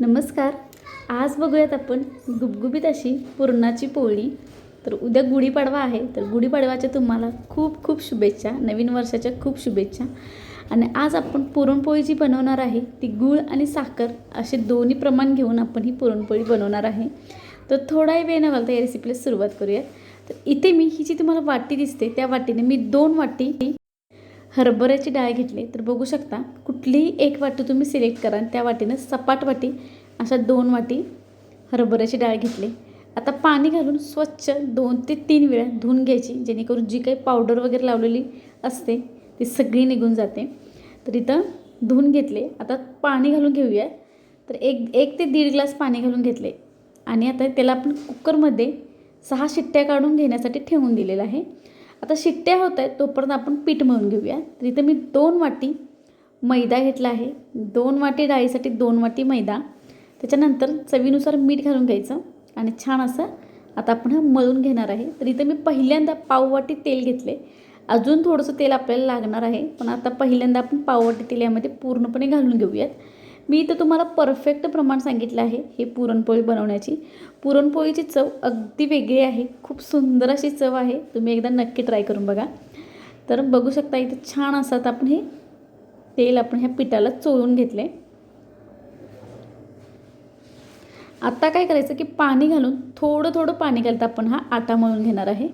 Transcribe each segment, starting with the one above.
नमस्कार. आज बघूयात आपण गुबगुबीत अशी पुरणाची पोळी. तर उद्या गुढीपाडवा आहे. तर गुढीपाडव्याच्या तुम्हाला खूप खूप शुभेच्छा. नवीन वर्षाच्या खूप शुभेच्छा. आणि आज आपण पुरणपोळी जी बनवणार आहे ती गूळ आणि साखर असे दोन्ही प्रमाण घेऊन आपण ही पुरणपोळी बनवणार आहे. तर थोडाही वेळ न घालता या रेसिपीला सुरुवात करूयात. तर इथे मी ही जी तुम्हाला वाटी दिसते त्या वाटीने मी दोन वाटी हरभऱ्याची डाळ घेतली तर बघू शकता कुठलीही एक वाटी तुम्ही सिलेक्ट करा आणि त्या वाटीनं सपाट वाटी अशा दोन वाटी हरभऱ्याची डाळ घेतली. आता पाणी घालून स्वच्छ दोन ते तीन वेळा धुवून घ्यायची जेणेकरून जी काही पावडर वगैरे लावलेली असते ती सगळी निघून जाते. तर इथं धुवून घेतले. आता पाणी घालून घेऊया. तर एक एक ते दीड ग्लास पाणी घालून घेतले. आणि आता त्याला आपण कुकरमध्ये सहा शिट्ट्या काढून घेण्यासाठी ठेवून दिलेलं आहे. आता शिट्ट्या होत आहेत तोपर्यंत आपण पीठ मळून घेऊया. तर इथं मी दोन वाटी मैदा घेतला आहे. दोन वाटी डाळीसाठी दोन वाटी मैदा. त्याच्यानंतर चवीनुसार मीठ घालून घ्यायचं आणि छान असं आता आपण हा मळून घेणार आहे. तर इथं मी पहिल्यांदा पाववाटी तेल घेतले. अजून थोडंसं तेल आपल्याला लागणार आहे पण आता पहिल्यांदा आपण पाववाटी तेल यामध्ये पूर्णपणे घालून घेऊयात. मी इथं तुम्हाला परफेक्ट प्रमाण सांगितलं आहे हे पुरणपोळी बनवण्याची. पुरणपोळीची चव अगदी वेगळी आहे. खूप सुंदर अशी चव आहे. तुम्ही एकदा नक्की ट्राय करून बघा. तर बघू शकता इथं छान असतात आपण हे तेल आपण ह्या पिठाला चोळून घेतले आता काय करायचं की पाणी घालून थोडं थोडं पाणी घालता आपण हा आटा मळून घेणार आहे.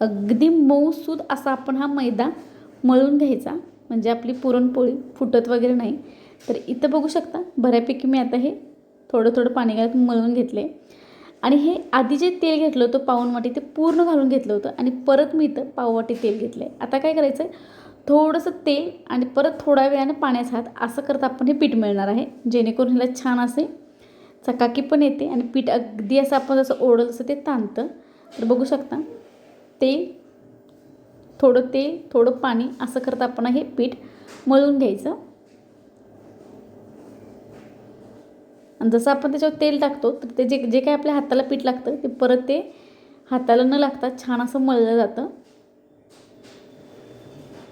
अगदी मऊसूद असा आपण हा मैदा मळून घ्यायचा. म्हणजे आपली पुरणपोळी फुटत वगैरे नाही. तर इथं बघू शकता बऱ्यापैकी मी आता हे थोडं थोडं पाणी घालून मळून घेतले. आणि हे आधी जे तेल घेतलं होतं पाऊणवाटी ते पूर्ण घालून घेतलं होतं आणि परत मी इथं पाववाटी तेल घेतलं आहे आता काय करायचं आहे थोडंसं तेल आणि परत थोड्या वेळाने पाण्याचा हात असं करत आपण हे पीठ मिळणार आहे. जेणेकरून ह्याला छान असे चकाकी पण येते आणि पीठ अगदी असं आपण जसं ओढलं तसं ते ताणतं. तर बघू शकता तेल थोडं तेल थोडं पाणी असं करता आपण हे पीठ मळून घ्यायचं. आणि जसं आपण त्याच्यावर तेल टाकतो तर ते जे जे काही आपल्या हाताला पीठ लागतं ते परत ते हाताला न लागता छान असं मळलं जातं.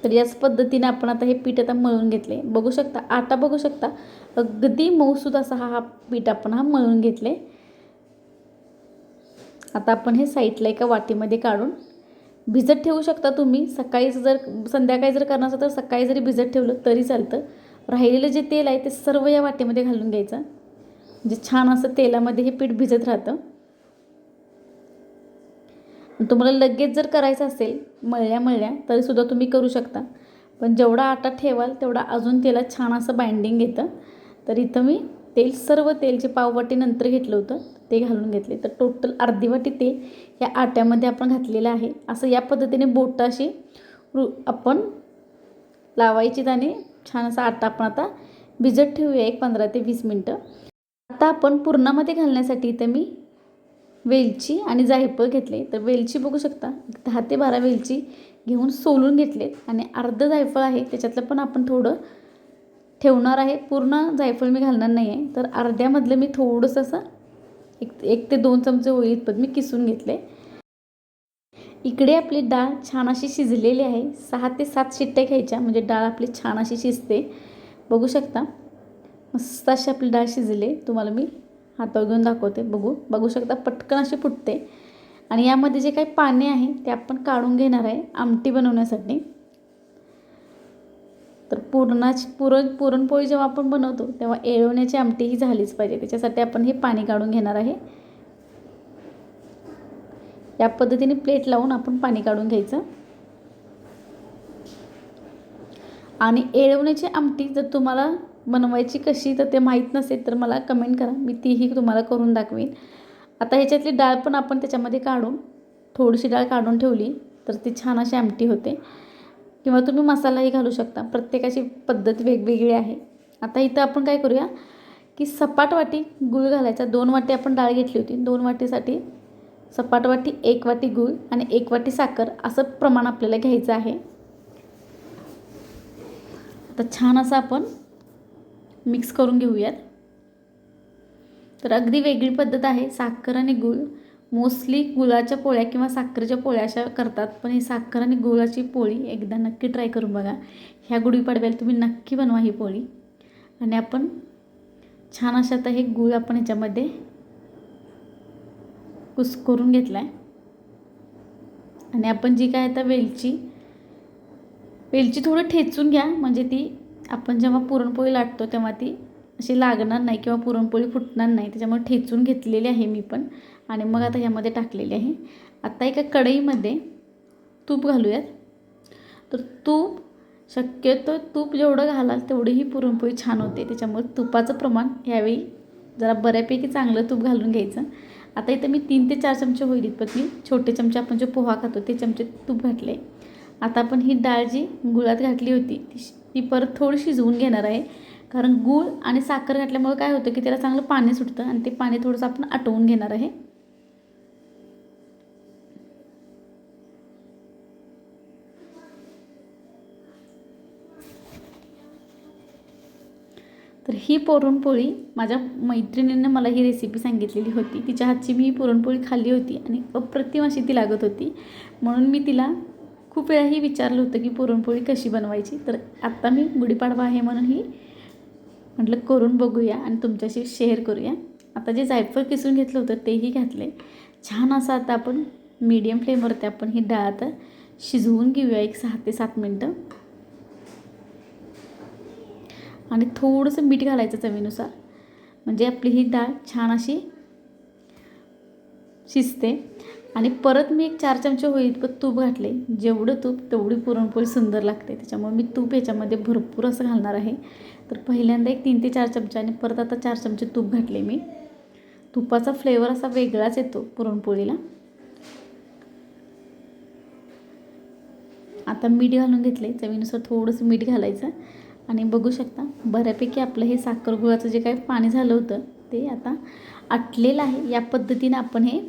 तर याच पद्धतीने आपण आता हे पीठ आता मळून घेतले. बघू शकता आटा बघू शकता अगदी मऊसूद असा हा हा पीठ आपण हा मळून घेतले. आता आपण हे साईडला एका वाटीमध्ये काढून भिजत ठेवू शकता तुम्ही. सकाळीच जर संध्याकाळी जर करणार असेल तर सकाळी जरी भिजत ठेवलं तरी चालतं. राहिलेलं जे तेल आहे ते सर्व या वाटीमध्ये घालून घ्यायचं. म्हणजे छान असं तेलामध्ये हे पीठ भिजत राहतं. तुम्हाला लगेच जर करायचं असेल मळल्या मळल्या तरीसुद्धा तुम्ही करू शकता. पण जेवढा आटा ठेवाल तेवढा अजून तेला छान असं बाइंडिंग येतं. तर इथं मी तेल सर्व तेल जे पाववाटी नंतर घेतलं होतं ते घालून घेतले. तर टोटल अर्धी वाटी तेल या आट्यामध्ये आपण घातलेलं आहे. असं या पद्धतीने बोटाशी रु आपण लावायची आणि छान असा आटा आपण आता भिजत ठेवूया एक पंधरा ते वीस मिनटं. आता आपण पुरणामध्ये घालण्यासाठी इथं मी वेलची आणि जायफळ घेतले. तर वेलची बघू शकता दहा ते बारा वेलची घेऊन सोलून घेतलेत. आणि अर्धं जायफळ आहे त्याच्यातलं पण आपण थोडं ठेवणार आहे. पूर्ण जायफळ मी घालणार नाही आहे तर अर्ध्यामधलं मी थोडंसं असं एक एक ते दोन चमचे होईल पण मी किसून घेतले इकडे आपली डाळ छान अशी शिजलेली आहे. सहा ते सात शिट्ट्या घ्यायच्या. म्हणजे डाळ आपली छान अशी शिजते. बघू शकता. मस्त अशी आपली डाळ शिजले. तुम्हाला मी हातावर घेऊन दाखवते. बघू बघू शकता. पटकन अशी फुटते. आणि यामध्ये जे काही पाणी आहे ते आपण काढून घेणार आहे आमटी बनवण्यासाठी. तर पुरणाची पुरण पुरणपोळी जेव्हा आपण बनवतो तेव्हा येळवण्याची आमटी ही झालीच पाहिजे. त्याच्यासाठी आपण हे पाणी काढून घेणार आहे. या पद्धतीने प्लेट लावून आपण पाणी काढून घ्यायचं. आणि येळवण्याची आमटी जर तुम्हाला बनवायची कशी तर ते माहीत नसेल तर मला कमेंट करा. मी तीही तुम्हाला करून दाखवीन. आता ह्याच्यातली डाळ पण आपण त्याच्यामध्ये काढून थोडीशी डाळ काढून ठेवली तर ती छान अशी आमटी होते. किंवा तुम्ही मसालाही घालू शकता. प्रत्येकाची पद्धत वेगवेगळी आहे. आता इथं आपण काय करूया की सपाट वाटी गूळ घालायचा. दोन वाटी आपण डाळ घेतली होती. दोन वाटीसाठी सपाट वाटी एक वाटी गूळ आणि एक वाटी साखर असं प्रमाण आपल्याला घ्यायचं आहे. आता छान असं आपण मिक्स करून घेऊयात. तर अगदी वेगळी पद्धत आहे. साखर आणि गूळ मोस्टली गुळाच्या पोळ्या किंवा साखरेच्या पोळ्या अशा करतात पण ही साखर आणि गुळाची पोळी एकदा नक्की ट्राय करून बघा. ह्या गुढीपाडव्याला तुम्ही नक्की बनवा ही पोळी. आणि आपण छान अशा आता हे गुळ आपण ह्याच्यामध्ये कुस्करून घेतला आहे आणि आपण जी काय आता वेलची वेलची थोडं ठेचून घ्या म्हणजे ती आपण जेव्हा पुरणपोळी लाटतो तेव्हा ती अशी लागणार नाही किंवा पुरणपोळी फुटणार नाही त्याच्यामुळे ठेचून घेतलेली आहे मी पण. आणि मग आता ह्यामध्ये टाकलेली आहे. आत्ता एका कढईमध्ये तूप घालूयात. तर तूप शक्यतो तूप जेवढं घालाल तेवढी ही पुरणपोळी छान होते. त्याच्यामुळे तुपाचं प्रमाण यावेळी जरा बऱ्यापैकी चांगलं तूप घालून घ्यायचं. आता इथं मी तीन ते चार चमचे होईल इतपत छोटे चमचे आपण जे पोहा खातो ते चमचे तूप घातले. आता आपण ही डाळ जी गुळात घातली होती ती ती परत थोडी शिजवून घेणार आहे. कारण गूळ आणि साखर घातल्यामुळे काय होतं की त्याला चांगलं पाणी सुटतं आणि ते पाणी थोडंसं आपण आटवून घेणार आहे. तर ही पुरणपोळी माझ्या मैत्रिणीनं मला ही रेसिपी सांगितलेली होती. तिच्या हातची मी ही पुरणपोळी खाल्ली होती आणि अप्रतिम अशी ती लागत होती. म्हणून मी तिला खूप वेळाही विचारलं होतं की पुरणपोळी कशी बनवायची? तर आत्ता मी गुढीपाडवा आहे म्हणून ही म्हटलं करून बघूया आणि तुमच्याशी शेअर करूया. आता जे जायफळ किसून घेतलं होतं तेही घातले छान असं आता आपण मीडियम फ्लेमवरती आपण ही डाळ आता शिजवून घेऊया एक सहा ते सात मिनटं. आणि थोडंसं मीठ घालायचं चवीनुसार. म्हणजे आपली ही डाळ छान अशी शिजते. आणि परत मी एक चार चमचे होईल पण तूप घातले. जेवढं तूप तेवढी पुरणपोळी सुंदर लागते. त्याच्यामुळे मी तूप याच्यामध्ये भरपूर असं घालणार आहे. तर पहिल्यांदा एक तीन ते चार चमचे आणि परत आता चार चमचे तूप घातले मी. तुपाचा फ्लेवर असा वेगळाच येतो पुरणपोळीला. आता मीठ घालून घेतले चवीनुसार थोडंसं मीठ घालायचं. आणि बघू शकता बऱ्यापैकी आपलं हे साखर गुळाचं जे काही पाणी झालं होतं ते आता आटलेलं आहे. या पद्धतीनं आपण हे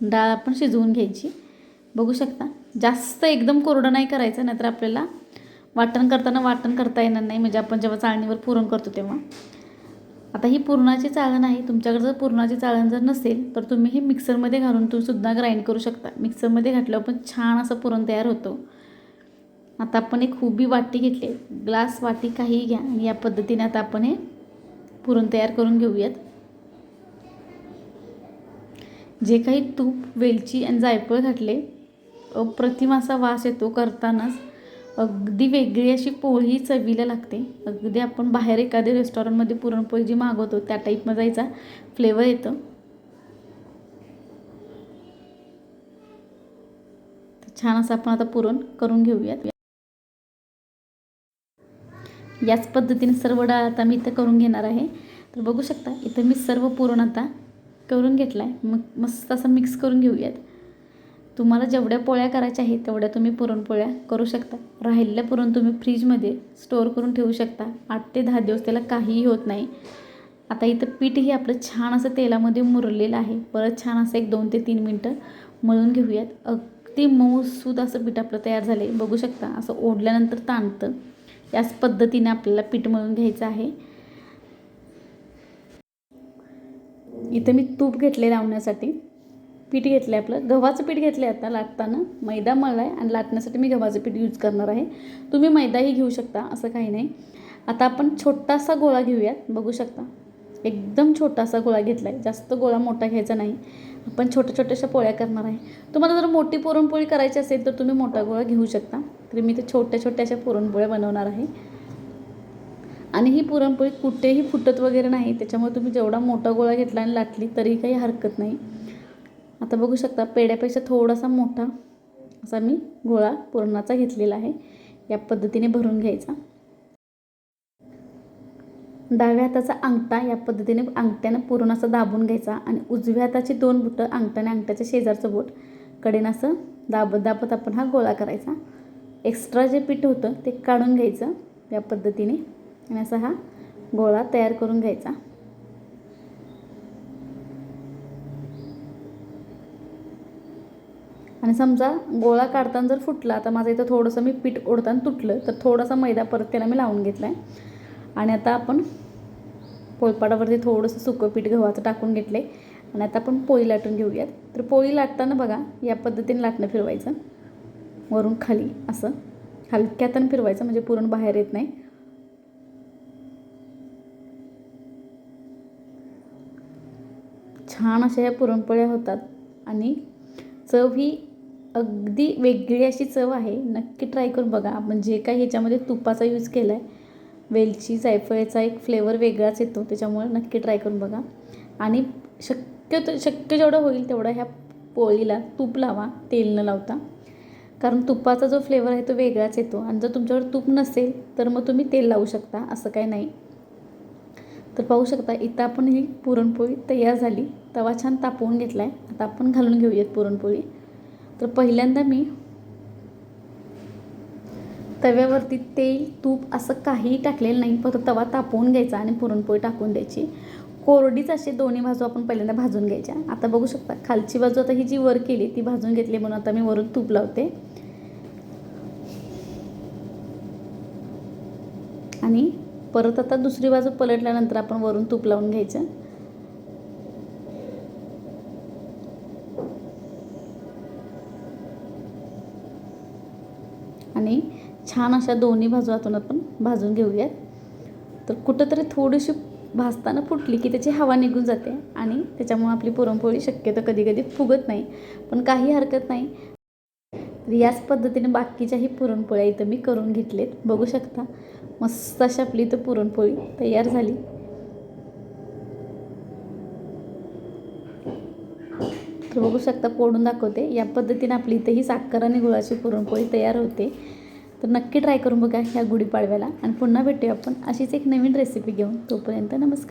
डाळ आपण शिजवून घ्यायची. बघू शकता जास्त एकदम कोरडं नाही करायचं नाहीतर आपल्याला वाटण करताना वाटण करता येणार नाही. म्हणजे आपण जेव्हा चाळणीवर पुरण करतो तेव्हा. आता ही पुरणाची चाळण आहे. तुमच्याकडे जर पुरणाची चाळण जर नसेल तर तुम्ही हे मिक्सरमध्ये घालून तुम्ही सुद्धा ग्राइंड करू शकता. मिक्सरमध्ये घातल्यावर पण छान असं पुरण तयार होतो. आता आपण एक हुबी वाटी घेतली ग्लास वाटी काही घ्या आणि या पद्धतीने आता आपण हे पुरण तयार करून घेऊयात. जे काही तूप वेलची आणि जायफळ घातले अप्रतिम असा वास येतो करतानाच. अगदी वेगळी अशी पोळी चवीला लागते. अगदी आपण बाहेर एखाद्या रेस्टॉरंटमध्ये पुरणपोळी जी मागवतो त्या टाईपमध्ये जायचा फ्लेवर येतं. छान असं आपण आता पुरण करून घेऊयात. याच पद्धतीने सर्व डाळ आता मी इथं करून घेणार आहे. तर बघू शकता इथं मी सर्व पुरण आता करून घेतला आहे मग मस्त असं मिक्स करून घेऊयात. तुम्हाला जेवढ्या पोळ्या करायच्या आहेत तेवढ्या तुम्ही पुरणपोळ्या करू शकता. राहिलेल्या पुरण तुम्ही फ्रीजमध्ये स्टोअर करून ठेवू शकता. आठ ते दहा दिवस त्याला काहीही होत नाही. आता इथं पीठही आपलं छान असं तेलामध्ये मुरलेलं आहे. परत छान असं एक दोन ते तीन मिनटं मळून घेऊयात. अगदी मऊसूद असं पीठ आपलं तयार झालं आहे बघू शकता असं ओढल्यानंतर ताणतं. याच पद्धतीने आपल्याला पीठ मळून घ्यायचं आहे. इथं मी तूप घेतले लावण्यासाठी. पीठ घेतलं आहे आपलं. गव्हाचं पीठ घेतलं आहे आता लाटताना. मैदा मळला आहे आणि लाटण्यासाठी मी गव्हाचं पीठ यूज करणार आहे. तुम्ही मैदाही घेऊ शकता असं काही नाही. आता आपण छोटासा गोळा घेऊयात. बघू शकता. एकदम छोटासा गोळा घेतला आहे जास्त गोळा मोठा घ्यायचा नाही. आपण छोट्या छोट्याशा पोळ्या करणार आहे. तुम्हाला जर मोठी पुरणपोळी करायची असेल तर तुम्ही मोठा गोळा घेऊ शकता. तरी मी ते छोट्या छोट्याशा पुरणपोळ्या बनवणार आहे. आणि ही पुरणपोळी कुठेही फुटत वगैरे नाही. त्याच्यामुळे तुम्ही जेवढा मोठा गोळा घेतला आणि लाटली तरी काही हरकत नाही. आता बघू शकता पेड्यापेक्षा थोडासा मोठा असा मी गोळा पुरणाचा घेतलेला आहे. या पद्धतीने भरून घ्यायचा. डाव्या हाताचा अंगठा या पद्धतीने अंगठ्यानं पूर्ण असं दाबून घ्यायचा आणि उजव्या हाताची दोन बुटं अंगठ्याने अंगठ्याच्या शेजारचं बोट. कडेनं असं दाबत दाबत आपण हा गोळा करायचा. एक्स्ट्रा जे पीठ होतं ते काढून घ्यायचं या पद्धतीने आणि असा हा गोळा तयार करून घ्यायचा. आणि समजा गोळा काढताना जर फुटला तर माझं इथं थोडंसं मी पीठ ओढताना तुटलं तर थोडासा मैदा परत त्याला मी लावून घेतला आहे आणि आता आपण पोळपाटावरती थोडंसं सुकं पीठ गव्हाचं टाकून घेतलं. आहे आणि आता आपण पोळी लाटून घेऊयात. तर पोळी लाटताना बघा या पद्धतीने लाटणं फिरवायचं. वरून खाली असं. हलक्यातनं फिरवायचं म्हणजे पुरण बाहेर येत नाही. छान अशा या पुरणपोळ्या होतात. आणि चव ही अगदी वेगळी अशी चव आहे. नक्की ट्राय करून बघा. आपण जे काही ह्याच्यामध्ये तुपाचा यूज केला आहे वेलची जायफळाचा एक फ्लेवर वेगळाच येतो. त्याच्यामुळे नक्की ट्राय करून बघा. आणि शक्यतो शक्य जेवढं होईल तेवढं ह्या पोळीला तूप लावा तेल न लावता. कारण तुपाचा जो फ्लेवर आहे तो वेगळाच येतो. आणि जर तुमच्याकडे तूप नसेल तर मग तुम्ही तेल लावू शकता. असं काही नाही. तर पाहू शकता इथं आपण ही पुरणपोळी तयार झाली. तवा छान तापवून घेतला आहे आता आपण घालून घेऊयात पुरणपोळी. तर पहिल्यांदा मी तव्यावरती तेल तूप असं काहीही टाकलेलं नाही फक्त तवा तापवून घ्यायचा आणि पुरणपोळी टाकून द्यायची. कोरडीच असे दोन्ही बाजू आपण पहिल्यांदा भाजून घ्यायच्या. आता बघू शकता खालची बाजू आता ही जी वर केली ती भाजून घेतली म्हणून आता मी वरून तूप लावते. आणि परत आता दुसरी बाजू पलटल्यानंतर आपण वरून तूप लावून घ्यायचं. आणि छान अशा दोन्ही बाजू आतून आपण भाजून घेऊयात. तर कुठंतरी थोडीशी भाजताना फुटली की त्याची हवा निघून जाते आणि त्याच्यामुळे आपली पुरणपोळी शक्यतो कधी कधी फुगत नाही. पण काही हरकत नाही. तर याच पद्धतीने बाकीच्याही पुरणपोळ्या इथं मी करून घेतलेत. बघू शकता मस्त अशी आपली इथं पुरणपोळी तयार झाली. तर बघू शकता पोडून दाखवते. या पद्धतीने आपली इथं ही साखर आणि गुळाची पुरणपोळी तयार होते. तर नक्की ट्राय करून बघा ह्या गुढीपाडव्याला. आणि पुन्हा भेटूया आपण. अशीच एक नवीन रेसिपी घेऊन. तोपर्यंत नमस्कार.